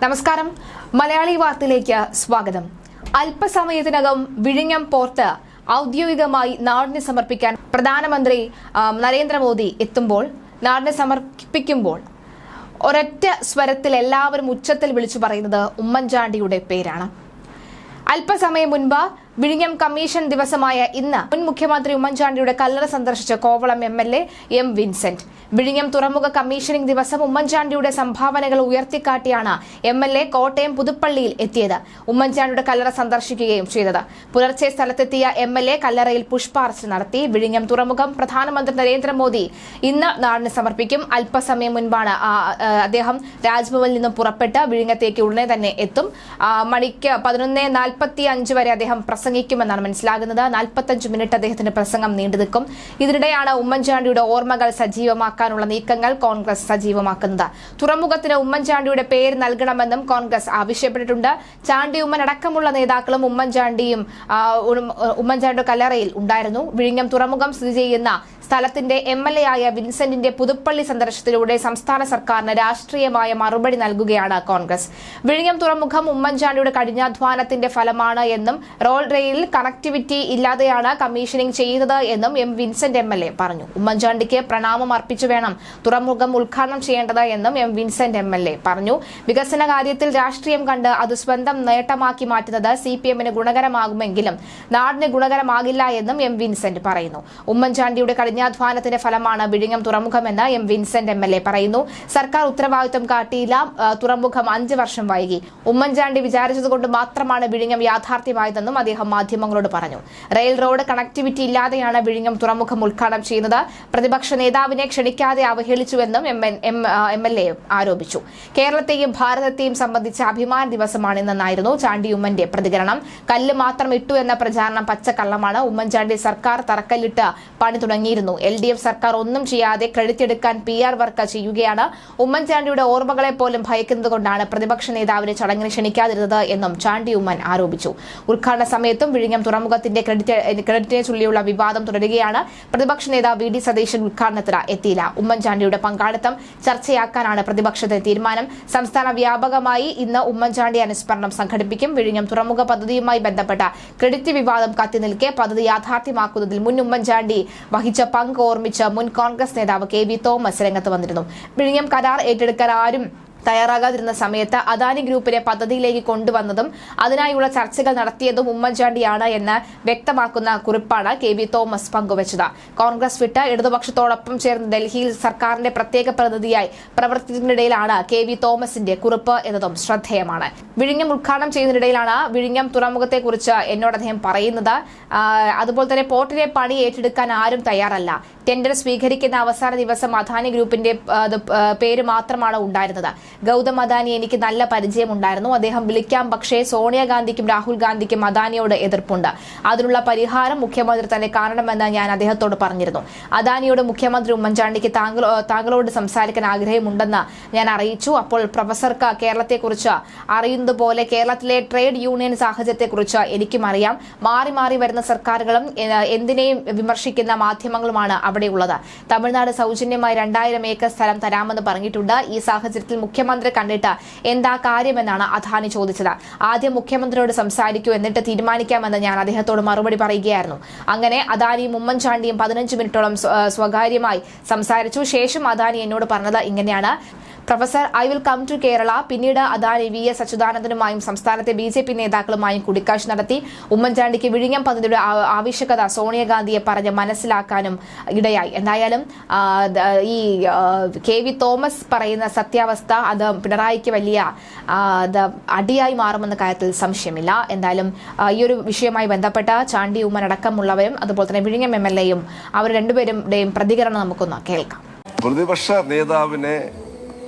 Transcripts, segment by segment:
നമസ്കാരം. മലയാളി വാർത്തയിലേക്ക് സ്വാഗതം. അല്പസമയത്തിനകം വിഴിഞ്ഞം പോർട്ട് ഔദ്യോഗികമായി നാടിന് സമർപ്പിക്കാൻ പ്രധാനമന്ത്രി നരേന്ദ്രമോദി എത്തുമ്പോൾ നാടിന് സമർപ്പിക്കുമ്പോൾ ഒരൊറ്റ സ്വരത്തിൽ എല്ലാവരും ഉച്ചത്തിൽ വിളിച്ചു പറയുന്നത് ഉമ്മൻചാണ്ടിയുടെ പേരാണ്. അല്പസമയം മുൻപ് വിഴിഞ്ഞം കമ്മീഷൻ ദിവസമായ ഇന്ന് മുൻ മുഖ്യമന്ത്രി ഉമ്മൻചാണ്ടിയുടെ കല്ലറ സന്ദർശിച്ച Kovalam M L A M Vincent. വിഴിഞ്ഞം തുറമുഖ കമ്മീഷനിംഗ് ദിവസം ഉമ്മൻചാണ്ടിയുടെ സംഭാവനകൾ ഉയർത്തിക്കാട്ടിയാണ് എം എൽ എ കോട്ടയം പുതുപ്പള്ളിയിൽ എത്തിയത്. ഉമ്മൻചാണ്ടിയുടെ കല്ലറ സന്ദർശിക്കുകയും ചെയ്തത്. പുലർച്ചെ സ്ഥലത്തെത്തിയ എം എൽ എ കല്ലറയിൽ പുഷ്പാർച്ച നടത്തി വിഴിഞ്ഞം തുറമുഖം പ്രധാനമന്ത്രി നരേന്ദ്രമോദി ഇന്ന് നാടിന് സമർപ്പിക്കും. അല്പസമയം മുൻപാണ് അദ്ദേഹം രാജ്ഭവനിൽ നിന്നും പുറപ്പെട്ട് വിഴിഞ്ഞത്തേക്ക് ഉടനെ തന്നെ എത്തും. മണിക്ക് പതിനൊന്ന് നാൽപ്പത്തി അഞ്ച് വരെ അദ്ദേഹം പ്രസംഗിക്കുമെന്നാണ് മനസ്സിലാകുന്നത്. നാൽപ്പത്തഞ്ച് മിനിറ്റ് അദ്ദേഹത്തിന്റെ പ്രസംഗം നീണ്ടു നിൽക്കും ഇതിനിടെയാണ് ഉമ്മൻചാണ്ടിയുടെ ഓർമ്മകൾ സജീവമാക്കാനുള്ള നീക്കങ്ങൾ കോൺഗ്രസ് സജീവമാക്കുന്നത്. തുറമുഖത്തിന് ഉമ്മൻചാണ്ടിയുടെ പേര് നൽകണമെന്നും കോൺഗ്രസ് ആവശ്യപ്പെട്ടിട്ടുണ്ട്. ചാണ്ടി ഉമ്മൻ അടക്കമുള്ള നേതാക്കളും ഉമ്മൻചാണ്ടിയും ഉമ്മൻചാണ്ടിയുടെ കല്ലറയിൽ ഉണ്ടായിരുന്നു. വിഴിഞ്ഞം തുറമുഖം സ്ഥിതി ചെയ്യുന്ന സ്ഥലത്തിന്റെ എം എൽ എ ആയ വിൻസെന്റിന്റെ പുതുപ്പള്ളി സന്ദർശനത്തിലൂടെ സംസ്ഥാന സർക്കാരിന് രാഷ്ട്രീയമായ മറുപടി നൽകുകയാണ് കോൺഗ്രസ്. വിഴിഞ്ഞം തുറമുഖം ഉമ്മൻചാണ്ടിയുടെ കഠിനാധ്വാനത്തിന്റെ ഫലമാണ് എന്നും റോൾ റെയിലിൽ കണക്ടിവിറ്റി ഇല്ലാതെയാണ് കമ്മീഷനിംഗ് ചെയ്തത് എന്നും എം വിൻസെന്റ് എം പറഞ്ഞു. ഉമ്മൻചാണ്ടിക്ക് പ്രണാമം അർപ്പിച്ചു വേണം തുറമുഖം ഉദ്ഘാടനം ചെയ്യേണ്ടത് എന്നും എം വിൻസെന്റ് എ പറഞ്ഞു. വികസന കാര്യത്തിൽ രാഷ്ട്രീയം കണ്ട് അത് സ്വന്തം നേട്ടമാക്കി മാറ്റുന്നത് സി പി എമ്മിന് ഗുണകരമാകുമെങ്കിലും നാടിന് ഗുണകരമാകില്ല എന്നും എം വിൻസെന്റ് പറയുന്നു. ഉമ്മൻചാണ്ടിയുടെ കഠിനാധ്വാനത്തിന്റെ ഫലമാണ് വിഴിഞ്ഞം തുറമുഖമെന്ന് M Vincent M L A പറയുന്നു. സർക്കാർ ഉത്തരവാദിത്വം കാട്ടിയില്ല. തുറമുഖം അഞ്ച് വർഷം വൈകി. ഉമ്മൻചാണ്ടി വിചാരിച്ചതുകൊണ്ട് മാത്രമാണ് വിഴിഞ്ഞം യാഥാർത്ഥ്യമായതെന്നും അദ്ദേഹം മാധ്യമങ്ങളോട് പറഞ്ഞു. റെയിൽ റോഡ് കണക്ടിവിറ്റി ഇല്ലാതെയാണ് വിഴിഞ്ഞം തുറമുഖം ഉദ്ഘാടനം ചെയ്യുന്നത്. പ്രതിപക്ഷ നേതാവിനെ ക്ഷണിക്കാതെ അവഹേളിച്ചുവെന്നും എം എൽ എ ആരോപിച്ചു. കേരളത്തെയും ഭാരതത്തെയും സംബന്ധിച്ച അഭിമാന ദിവസമാണിന്നായിരുന്നു ചാണ്ടി ഉമ്മന്റെ പ്രതികരണം. കല്ല് മാത്രം ഇട്ടു എന്ന പ്രചാരണം പച്ചക്കള്ളമാണ് ഉമ്മൻചാണ്ടി സർക്കാർ തറക്കല്ലിട്ട് പണി തുടങ്ങിയിരുന്നു എൽ ഡി എഫ് സർക്കാർ ഒന്നും ചെയ്യാതെ ക്രെഡിറ്റ് എടുക്കാൻ പി ആർ വർക്ക് ചെയ്യുകയാണ്. ഉമ്മൻചാണ്ടിയുടെ ഓർമ്മകളെ പോലും ഭയക്കുന്നതുകൊണ്ടാണ് പ്രതിപക്ഷ നേതാവിനെ ചടങ്ങിന് ക്ഷണിക്കാതിരുന്നത് എന്നും ചാണ്ടി ഉമ്മൻ ആരോപിച്ചു. ഉദ്ഘാടന സമയത്തും വിഴിഞ്ഞം തുറമുഖത്തിന്റെ ക്രെഡിറ്റ് ക്രെഡിറ്റിനെ ചൊല്ലിയുള്ള വിവാദം തുടരുകയാണ്. പ്രതിപക്ഷ നേതാവ് വി ഡി സതീശൻ ഉദ്ഘാടനത്തിന് എത്തിയില്ല. ഉമ്മൻചാണ്ടിയുടെ പങ്കാളിത്തം ചർച്ചയാക്കാനാണ് പ്രതിപക്ഷത്തിന്റെ തീരുമാനം. സംസ്ഥാന വ്യാപകമായി ഇന്ന് ഉമ്മൻചാണ്ടി അനുസ്മരണം സംഘടിപ്പിക്കും. വിഴിഞ്ഞം തുറമുഖ പദ്ധതിയുമായി ബന്ധപ്പെട്ട ക്രെഡിറ്റ് വിവാദം കത്തി നിൽക്കെ പദ്ധതി യാഥാർത്ഥ്യമാക്കുന്നതിൽ മുൻ ഉമ്മൻചാണ്ടി വഹിച്ച പങ്ക് ഓർമ്മിച്ച് മുൻ കോൺഗ്രസ് നേതാവ് കെ വി തോമസ് രംഗത്ത് വന്നിരുന്നു. വിഴിഞ്ഞം കരാർ ഏറ്റെടുക്കാൻ ആരും തയ്യാറാകാതിരുന്ന സമയത്ത് അദാനി ഗ്രൂപ്പിനെ പദ്ധതിയിലേക്ക് കൊണ്ടുവന്നതും അതിനായുള്ള ചർച്ചകൾ നടത്തിയതും ഉമ്മൻചാണ്ടിയാണ് എന്ന് വ്യക്തമാക്കുന്ന കുറിപ്പാണ് കെ വി തോമസ് പങ്കുവച്ചത്. കോൺഗ്രസ് വിട്ട് ഇടതുപക്ഷത്തോടൊപ്പം ചേർന്ന് ഡൽഹിയിൽ സർക്കാരിന്റെ പ്രത്യേക പ്രതിനിധിയായി പ്രവർത്തിക്കുന്നതിനിടയിലാണ് കെ വി തോമസിന്റെ കുറിപ്പ് എന്നതും ശ്രദ്ധേയമാണ്. വിഴിഞ്ഞം ഉദ്ഘാടനം ചെയ്യുന്നതിനിടയിലാണ് വിഴിഞ്ഞം തുറമുഖത്തെക്കുറിച്ച് എന്നോട് അദ്ദേഹം പറയുന്നത്. അതുപോലെ തന്നെ പോർട്ടിനെ പണി ഏറ്റെടുക്കാൻ ആരും തയ്യാറല്ല. ടെൻഡർ സ്വീകരിക്കുന്ന അവസാന ദിവസം അദാനി ഗ്രൂപ്പിന്റെ പേര് മാത്രമാണ് ഉണ്ടായിരുന്നത്. ഗൗതം അദാനി എനിക്ക് നല്ല പരിചയമുണ്ടായിരുന്നു. അദ്ദേഹം വിളിക്കാം പക്ഷേ സോണിയാഗാന്ധിക്കും രാഹുൽ ഗാന്ധിക്കും അദാനിയോട് എതിർപ്പുണ്ട്. അതിനുള്ള പരിഹാരം മുഖ്യമന്ത്രി തന്നെ കാണണമെന്ന് ഞാൻ അദ്ദേഹത്തോട് പറഞ്ഞിരുന്നു. അദാനിയോട് മുഖ്യമന്ത്രി ഉമ്മൻചാണ്ടിക്ക് താങ്കളോട് സംസാരിക്കാൻ ആഗ്രഹമുണ്ടെന്ന് ഞാൻ അറിയിച്ചു. അപ്പോൾ പ്രൊഫസർക്ക് കേരളത്തെക്കുറിച്ച് അറിയുന്നത് പോലെ കേരളത്തിലെ ട്രേഡ് യൂണിയൻ സാഹചര്യത്തെക്കുറിച്ച് എനിക്കും അറിയാം. മാറി മാറി വരുന്ന സർക്കാരുകളും എന്തിനേയും വിമർശിക്കുന്ന മാധ്യമങ്ങളുമാണ് അവിടെയുള്ളത്. തമിഴ്നാട് സൗജന്യമായി രണ്ടായിരം ഏക്കർ സ്ഥലം തരാമെന്ന് പറഞ്ഞിട്ടുണ്ട്. ഈ സാഹചര്യത്തിൽ മുഖ്യമന്ത്രി കണ്ടിട്ട് എന്താ കാര്യമെന്നാണ് അദാനി ചോദിച്ചത്. ആദ്യം മുഖ്യമന്ത്രിയോട് സംസാരിക്കൂ എന്നിട്ട് തീരുമാനിക്കാമെന്ന് ഞാൻ അദ്ദേഹത്തോട് മറുപടി പറയുകയായിരുന്നു. അങ്ങനെ അദാനിയും ഉമ്മൻചാണ്ടിയും പതിനഞ്ച് മിനിറ്റോളം സ്വകാര്യമായി സംസാരിച്ചു. ശേഷം അദാനി എന്നോട് പറഞ്ഞത് ഇങ്ങനെയാണ്. Professor I will come to Kerala പിന്നീട് അദാനി വി എസ് അച്യുതാനന്ദനുമായും സംസ്ഥാനത്തെ ബി ജെ പി നേതാക്കളുമായും കൂടിക്കാഴ്ച നടത്തി. ഉമ്മൻചാണ്ടിക്ക് വിഴിഞ്ഞം പദ്ധതിയുടെ ആവശ്യകത സോണിയാഗാന്ധിയെ പറഞ്ഞ് മനസ്സിലാക്കാനും ഇടയായി. എന്തായാലും ഈ കെ വി തോമസ് പറയുന്ന സത്യാവസ്ഥ അത് പിണറായിക്ക് വലിയ അടിയായി മാറുമെന്ന കാര്യത്തിൽ സംശയമില്ല. എന്തായാലും ഈ ഒരു വിഷയവുമായി ബന്ധപ്പെട്ട ചാണ്ടി ഉമ്മൻ അടക്കമുള്ളവരും അതുപോലെ തന്നെ വിഴിഞ്ഞം എം എൽ എയും അവർ രണ്ടുപേരുടെയും പ്രതികരണം നമുക്കൊന്ന് കേൾക്കാം. പ്രതിപക്ഷ നേതാവിനെ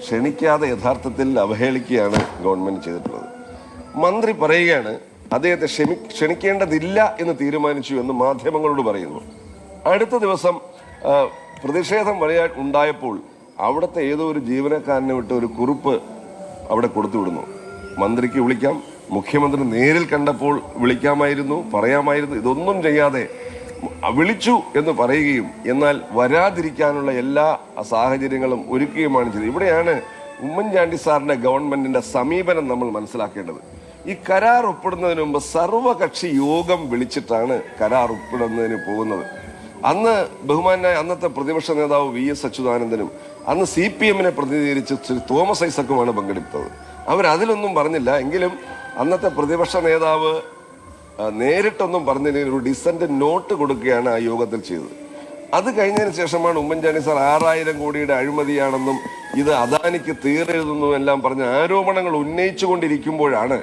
ക്ഷണിക്കാതെ യഥാർത്ഥത്തിൽ അവഹേളിക്കുകയാണ് ഗവൺമെന്റ് ചെയ്തിട്ടുള്ളത്. മന്ത്രി പറയുകയാണ് അദ്ദേഹത്തെ ക്ഷമി ക്ഷണിക്കേണ്ടതില്ല എന്ന് തീരുമാനിച്ചു എന്ന് മാധ്യമങ്ങളോട് പറയുന്നു. അടുത്ത ദിവസം പ്രതിഷേധം വഴിയാ ഉണ്ടായപ്പോൾ അവിടുത്തെ ഏതോ ഒരു ജീവനക്കാരനെ വിട്ട് ഒരു കുറിപ്പ് അവിടെ കൊടുത്തുവിടുന്നു. മന്ത്രിക്ക് വിളിക്കാം മുഖ്യമന്ത്രി നേരിൽ കണ്ടപ്പോൾ വിളിക്കാമായിരുന്നു പറയാമായിരുന്നു ഇതൊന്നും ചെയ്യാതെ വിളിച്ചു എന്ന് പറയുകയും എന്നാൽ വരാതിരിക്കാനുള്ള എല്ലാ സാഹചര്യങ്ങളും ഒരുക്കുകയുമാണ് ചെയ്തത്. ഇവിടെയാണ് ഉമ്മൻചാണ്ടി സാറിന്റെ ഗവൺമെന്റിന്റെ സമീപനം നമ്മൾ മനസ്സിലാക്കേണ്ടത്. ഈ കരാർ ഒപ്പിടുന്നതിന് മുമ്പ് സർവകക്ഷി യോഗം വിളിച്ചിട്ടാണ് കരാർ ഒപ്പിടുന്നതിന് പോകുന്നത്. അന്ന് ബഹുമാനായ അന്നത്തെ പ്രതിപക്ഷ നേതാവ് വി എസ് അച്യുതാനന്ദനും അന്ന് സി പി എമ്മിനെ പ്രതിനിധീകരിച്ച് ശ്രീ തോമസ് ഐസക്കുമാണ് പങ്കെടുത്തത്. അവരതിലൊന്നും പറഞ്ഞില്ല. എങ്കിലും അന്നത്തെ പ്രതിപക്ഷ നേതാവ് നേരിട്ടൊന്നും പറഞ്ഞില്ലെങ്കിൽ ഒരു ഡിസന്റ് നോട്ട് കൊടുക്കുകയാണ് ആ യോഗത്തിൽ ചെയ്തത്. അത് കഴിഞ്ഞതിന് ശേഷമാണ് ഉമ്മൻചാണ്ടി സാർ ആറായിരം കോടിയുടെ അഴിമതിയാണെന്നും ഇത് അദാനിക്ക് തീരെഴുതുന്നു എല്ലാം പറഞ്ഞ ആരോപണങ്ങൾ ഉന്നയിച്ചുകൊണ്ടിരിക്കുമ്പോഴാണ്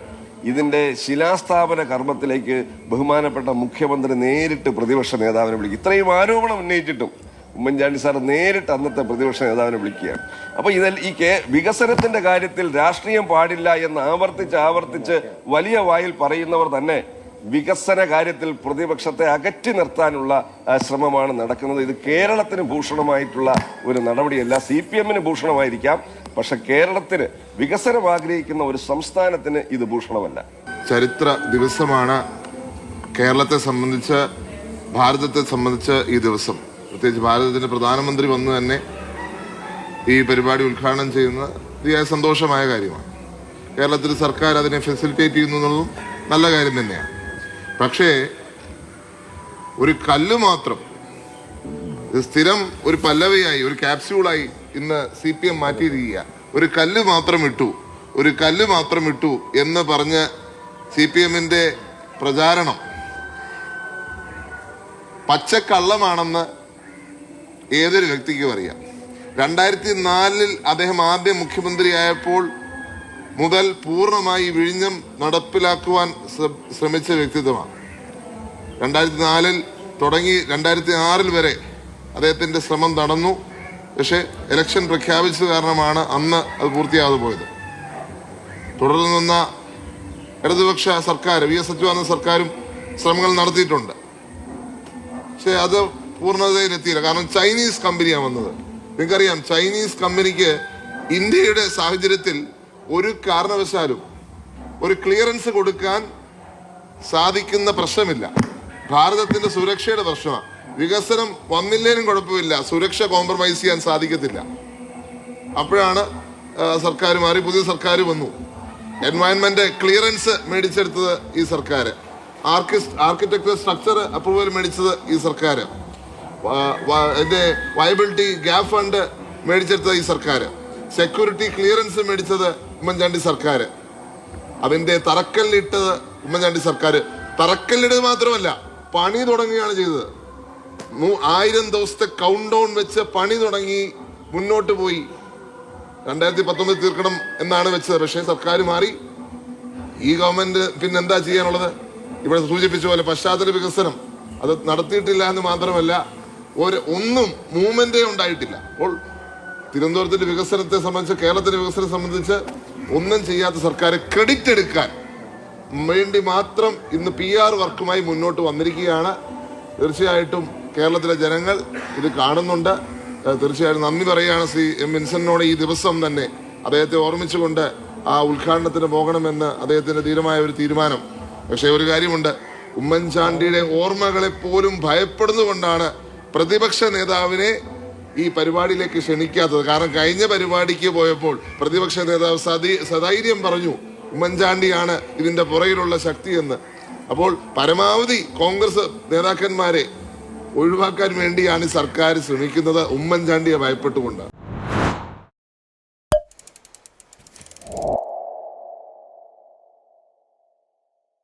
ഇതിന്റെ ശിലാസ്ഥാപന കർമ്മത്തിലേക്ക് ബഹുമാനപ്പെട്ട മുഖ്യമന്ത്രി നേരിട്ട് പ്രതിപക്ഷ നേതാവിനെ വിളിക്കും ഇത്രയും ആരോപണം ഉന്നയിച്ചിട്ടും ഉമ്മൻചാണ്ടി സാർ നേരിട്ട് അന്നത്തെ പ്രതിപക്ഷ നേതാവിനെ വിളിക്കുകയാണ്. അപ്പൊ ഇതിൽ ഈ കെ വികസനത്തിന്റെ കാര്യത്തിൽ രാഷ്ട്രീയം പാടില്ല എന്ന് ആവർത്തിച്ച് ആവർത്തിച്ച് വലിയ വായിൽ പറയുന്നവർ തന്നെ വികസന കാര്യത്തിൽ പ്രതിപക്ഷത്തെ അകറ്റി നിർത്താനുള്ള ശ്രമമാണ് നടക്കുന്നത്. ഇത് കേരളത്തിന് ഭൂഷണമായിട്ടുള്ള ഒരു നടപടിയല്ല. സി പി എമ്മിന് ഭൂഷണമായിരിക്കാം. പക്ഷെ കേരളത്തിന് വികസനം ആഗ്രഹിക്കുന്ന ഒരു സംസ്ഥാനത്തിന് ഇത് ഭൂഷണമല്ല. ചരിത്ര ദിവസമാണ് കേരളത്തെ സംബന്ധിച്ച് ഭാരതത്തെ സംബന്ധിച്ച് ഈ ദിവസം. പ്രത്യേകിച്ച് ഭാരതത്തിന്റെ പ്രധാനമന്ത്രി വന്ന് തന്നെ ഈ പരിപാടി ഉദ്ഘാടനം ചെയ്യുന്നത് അതിയായ സന്തോഷമായ കാര്യമാണ്. കേരളത്തിൽ സർക്കാർ അതിനെ ഫെസിലിറ്റേറ്റ് ചെയ്യുന്നു എന്നുള്ളതും നല്ല കാര്യം തന്നെയാണ്. പക്ഷേ ഒരു കല്ല് മാത്രം. സ്ഥിരം ഒരു പല്ലവയായി ഒരു ക്യാപ്സ്യൂളായി ഇന്ന് സി പി എം മാറ്റിയിരിക്കുക. ഒരു കല്ല് മാത്രം ഇട്ടു ഒരു കല്ല് മാത്രം ഇട്ടു എന്ന് പറഞ്ഞ് സി പി എമ്മിന്റെ പ്രചാരണം പച്ചക്കള്ളമാണെന്ന് ഏതൊരു വ്യക്തിക്കും അറിയാം. രണ്ടായിരത്തി നാലിൽ അദ്ദേഹം ആദ്യം മുഖ്യമന്ത്രിയായപ്പോൾ മുതൽ പൂർണമായി വിഴിഞ്ഞം നടപ്പിലാക്കുവാൻ ശ്രമിച്ച വ്യക്തിത്വമാണ്. രണ്ടായിരത്തി നാലിൽ തുടങ്ങി രണ്ടായിരത്തി ആറിൽ വരെ അദ്ദേഹത്തിന്റെ ശ്രമം നടന്നു. പക്ഷേ ഇലക്ഷൻ പ്രഖ്യാപിച്ചത് കാരണമാണ് അന്ന് അത് പൂർത്തിയാകാതെ പോയത്. തുടർന്ന് നിന്ന ഇടതുപക്ഷ സർക്കാർ വി എസ് അച്യുതാനന്ദ സർക്കാരും ശ്രമങ്ങൾ നടത്തിയിട്ടുണ്ട്. പക്ഷേ അത് പൂർണതയിലെത്തിയില്ല കാരണം ചൈനീസ് കമ്പനിയാണ് വന്നത്. നിങ്ങൾക്കറിയാം ചൈനീസ് കമ്പനിക്ക് ഇന്ത്യയുടെ സാഹചര്യത്തിൽ ഒരു കാരണവശാലും ഒരു ക്ലിയറൻസ് കൊടുക്കാൻ സാധിക്കുന്ന പ്രശ്നമില്ല. ഭാരതത്തിന്റെ സുരക്ഷയുടെ പ്രശ്നമാണ് വികസനം വന്നില്ലേലും കുഴപ്പമില്ല. സുരക്ഷ കോംപ്രമൈസ് ചെയ്യാൻ സാധിക്കത്തില്ല. അപ്പോഴാണ് സർക്കാർ മാറി പുതിയ സർക്കാർ വന്നു. എൻവയൺമെന്റ് ക്ലിയറൻസ് മേടിച്ചെടുത്തത് ഈ സർക്കാർ ആർക്കി ആർക്കിടെക്ചർ സ്ട്രക്ചർ അപ്രൂവൽ മേടിച്ചത് ഈ സർക്കാർ എന്റെ വയബിലിറ്റി ഗ്യാപ് ഫണ്ട് മേടിച്ചെടുത്തത് ഈ സർക്കാർ സെക്യൂരിറ്റി ക്ലിയറൻസ് മേടിച്ചത് ഉമ്മൻചാണ്ടി സർക്കാർ. അതിന്റെ തറക്കല്ലിട്ടത് ഉമ്മൻചാണ്ടി സർക്കാർ. തറക്കല്ലിടത് മാത്രമല്ല പണി തുടങ്ങുകയാണ് ചെയ്തത്. ആയിരം ദിവസത്തെ കൗണ്ട് ഡൗൺ വെച്ച് പണി തുടങ്ങി മുന്നോട്ട് പോയി. രണ്ടായിരത്തി പത്തൊമ്പത് തീർക്കണം എന്നാണ് വെച്ചത്. പക്ഷേ സർക്കാർ മാറി. ഈ ഗവൺമെന്റ് പിന്നെ എന്താ ചെയ്യാനുള്ളത്? ഇവിടെ സൂചിപ്പിച്ച പോലെ പശ്ചാത്തല വികസനം. അത് നടത്തിയിട്ടില്ല എന്ന് മാത്രമല്ല ഒരു ഒന്നും മൂവ്മെന്റേ ഉണ്ടായിട്ടില്ല. അപ്പോൾ തിരുവനന്തപുരത്തിന്റെ വികസനത്തെ സംബന്ധിച്ച് കേരളത്തിന്റെ വികസനം സംബന്ധിച്ച് ഒന്നും ചെയ്യാത്ത സർക്കാരെ ക്രെഡിറ്റ് എടുക്കാൻ വേണ്ടി മാത്രം ഇന്ന് പി ആർ വർക്കുമായി മുന്നോട്ട് വന്നിരിക്കുകയാണ്. തീർച്ചയായിട്ടും കേരളത്തിലെ ജനങ്ങൾ ഇത് കാണുന്നുണ്ട്. തീർച്ചയായിട്ടും തീർച്ചയായും നന്ദി പറയുകയാണ് ശ്രീ എം വിൻസനോട് ഈ ദിവസം തന്നെ അദ്ദേഹത്തെ ഓർമ്മിച്ചുകൊണ്ട് ആ ഉദ്ഘാടനത്തിന് പോകണമെന്ന് അദ്ദേഹത്തിന്റെ ധീരമായ ഒരു തീരുമാനം. പക്ഷേ ഒരു കാര്യമുണ്ട്. ഉമ്മൻചാണ്ടിയുടെ ഓർമ്മകളെ പോലും ഭയപ്പെടുന്നുകൊണ്ടാണ് പ്രതിപക്ഷ നേതാവിനെ ഈ പരിപാടിയിലേക്ക് ക്ഷണിക്കാത്തത്. കാരണം കഴിഞ്ഞ പരിപാടിക്ക് പോയപ്പോൾ പ്രതിപക്ഷ നേതാവ് സതി സധൈര്യം പറഞ്ഞു ഉമ്മൻചാണ്ടിയാണ് ഇതിന്റെ പുറകിലുള്ള ശക്തി എന്ന് അപ്പോൾ പരമാവധി കോൺഗ്രസ് നേതാക്കന്മാരെ ഒഴിവാക്കാൻ വേണ്ടിയാണ് സർക്കാർ ശ്രമിക്കുന്നത്. ഉമ്മൻചാണ്ടിയെ ഭയപ്പെട്ടുകൊണ്ട്.